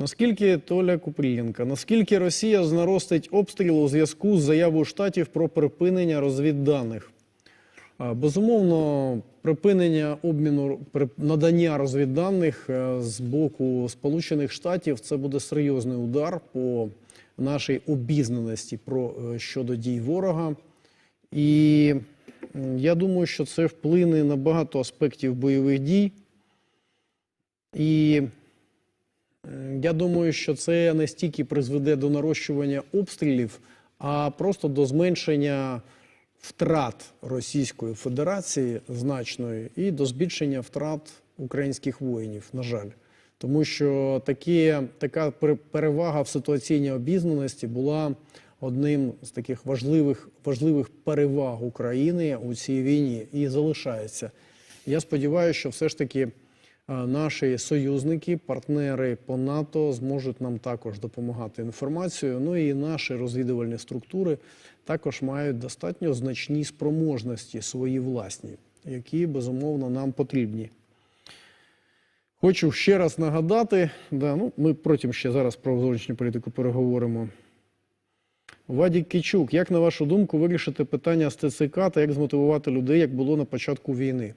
Наскільки Толя Купрієнка, наскільки Росія знаростить обстріл у зв'язку з заявою штатів про припинення розвідданих? Безумовно, припинення обміну надання розвідданих е, з боку Сполучених Штатів це буде серйозний удар по нашій обізнаності про е, щодо дій ворога. І я думаю, що це вплине на багато аспектів бойових дій. І я думаю, що це не стільки призведе до нарощування обстрілів, а просто до зменшення втрат Російської Федерації значної і до збільшення втрат українських воїнів, на жаль. Тому що такі, така пере- перевага в ситуаційній обізнаності була одним з таких важливих, важливих переваг України у цій війні і залишається. Я сподіваюся, що все ж таки наші союзники, партнери по НАТО зможуть нам також допомагати інформацією. Ну і наші розвідувальні структури також мають достатньо значні спроможності свої власні, які безумовно нам потрібні. Хочу ще раз нагадати, да, ну, ми потім ще зараз про зовнішню політику переговоримо. Вадік Кичук, як на вашу думку вирішити питання з ТЦК та як змотивувати людей, як було на початку війни?